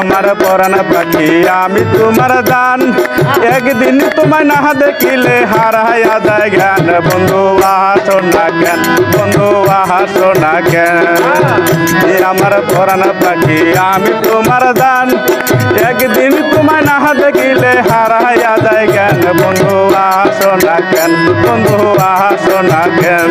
আমার পরাণ পাখি, আমি তোমার দান। একদিন তোমায় না দেখিলে হারাইয়া যায় জ্ঞান। বন্ধু আহাসো না কেন? বন্ধু আহাসো না এ আমার পরাণ পাখি, আমি তোমার দান। একদিন তোমায় না দেখিলে হারাইয়া যায় জ্ঞান। বন্ধু আহাসো না কেন? বন্ধু আহাসো না কেন?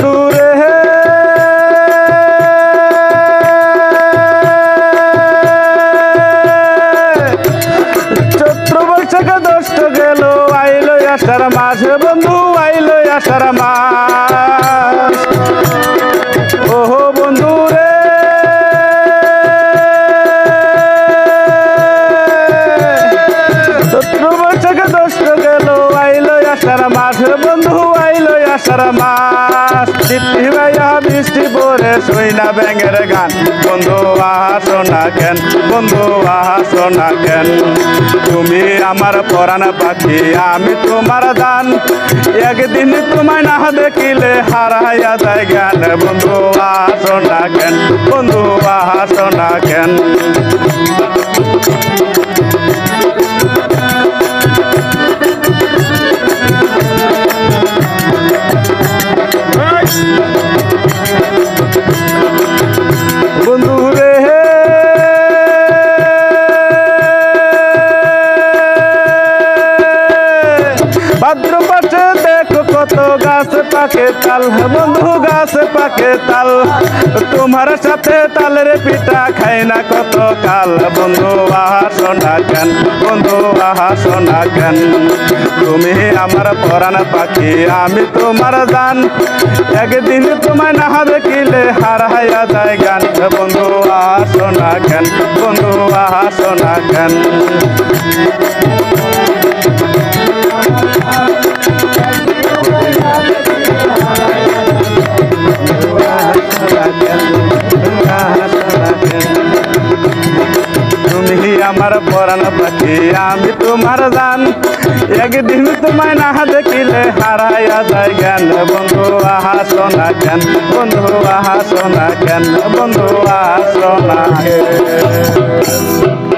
বন্ধু রে চৈত্র বৈশাখ দষ্ট গেল, আইলো আষাঢ় মাস বন্ধু, আইলো আষাঢ় মাস ওহো বন্ধু রে। চৈত্র বৈশাখ দষ্ট গেল, আইলো আষাঢ় মাস বন্ধু, আইলো আষাঢ় মাস ভাইয়া বৃষ্টি পরে শুই ব্যাঙের গান। বন্ধু আহাসো না কেন, বন্ধু আহাসো না কেন। তুমি আমার পরাণ পাখি, আমি তোমার দান। একদিন তোমায় না দেখিলে হারাইয়া যায় জ্ঞান। বন্ধু আহাসো না কেন, বন্ধু আহাসো না কেন। পাকে তাল বন্ধু গাছ পাকে তাল। তোমার সাথে তালের পিঠা খাই না কত কাল বন্ধু, আহা সোনা কেন, বন্ধু, আহা সোনা কেন। তুমি আমার পরাণ পাখি, আমি তোমার দান একদিন তোমায় না দেখিলে হারাইয়া যায় গান। বন্ধু, আহা সোনা কেন, বন্ধু, আহা সোনা কেন। আমার পরাণ পাখি, আমি তোমার জান। একদিন তোমায় না দেখিলে হারাইয়া যায় জ্ঞান। বন্ধু আহা সোনা কেন? বন্ধু আহা সোনা কেন? বন্ধু আহা সোনা কেন?